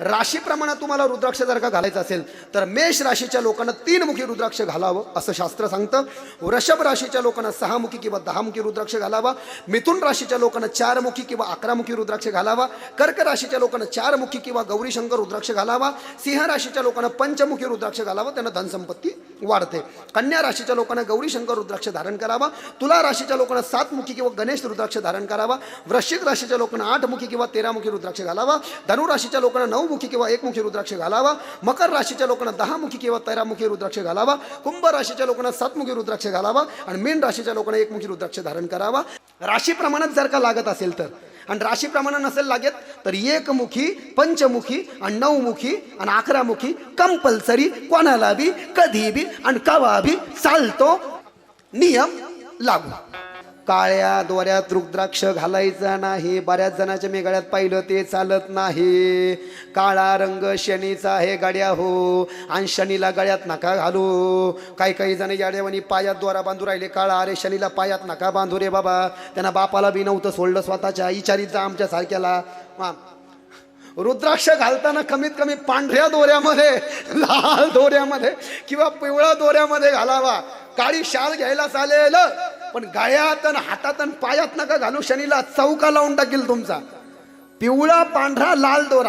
राशीप्रमाणे तुम्हाला रुद्राक्ष जर का घालायचं असेल तर मेष राशीच्या लोकांना तीन मुखी रुद्राक्ष घालावं असं शास्त्र सांगतं. वृषभ राशीच्या लोकांना सहा मुखी किंवा दहा मुखी रुद्राक्ष घालावा. मिथुन राशीच्या लोकांना चार मुखी किंवा अकरा मुखी रुद्राक्ष घालावा. कर्क राशीच्या लोकांना चार मुखी किंवा गौरीशंकर रुद्राक्ष घालावा. सिंह राशीच्या लोकांना पंचमुखी रुद्राक्ष घालावा त्यांना धनसंपत्ती वाढते. कन्या राशीच्या लोकांना गौरीशंकर रुद्राक्ष धारण करावा. तुला राशीच्या लोकांना सात मुखी किंवा गणेश रुद्राक्ष धारण करावा. वृश्चिक राशीच्या लोकांना आठ मुखी किंवा तेरा मुखी रुद्राक्ष घालावा. धनु राशीच्या लोकांना नऊ मुखी किंवा एक मुखी रुद्राक्ष घालावा. मकर राशीच्या लोकांना दहा मुखी किंवा तेरा मुखी रुद्राक्ष घालावा. कुंभ राशीच्या लोकांना सातमुखी रुद्राक्ष घालावा. आणि मीन राशीच्या लोकांना एकमुखी रुद्राक्ष धारण करावा. राशीप्रमाणात जर का लागत असेल तर आणि राशीप्रमाणे नसेल लागेल तर एकमुखी पंचमुखी आणि नऊमुखी आणि अकरामुखी कंपल्सरी कोणाला बी कधी बी आणि कवा बी चालतो. नियम लागू. काळ्या दोऱ्यात रुद्राक्ष घालायचा नाही. बऱ्याच जणाच्या मी गळ्यात पाहिलं ते चालत नाही. काळा रंग शनीचा आहे गाड्या हो. आणि शनीला गळ्यात नका घालू. काही काही जण याड्यावानी पायात दोरा बांधू राहिले. काळा अरे शनीला पायात नका बांधू रे बाबा. त्यांना बापाला बी नव्हतं सोडलं स्वतःच्या. इचारीचा आमच्या सारख्याला. रुद्राक्ष घालताना कमीत कमी पांढऱ्या दोऱ्यामध्ये लाल दोऱ्यामध्ये किंवा पिवळ्या दोऱ्यामध्ये घालावा. काळी शाल घ्यायला चालेल. पण गळ्यात आणि हातात आणि पायात नका घालू. शनीला चौका लावून टाकील तुमचा. पिवळा पांढरा लाल दोरा.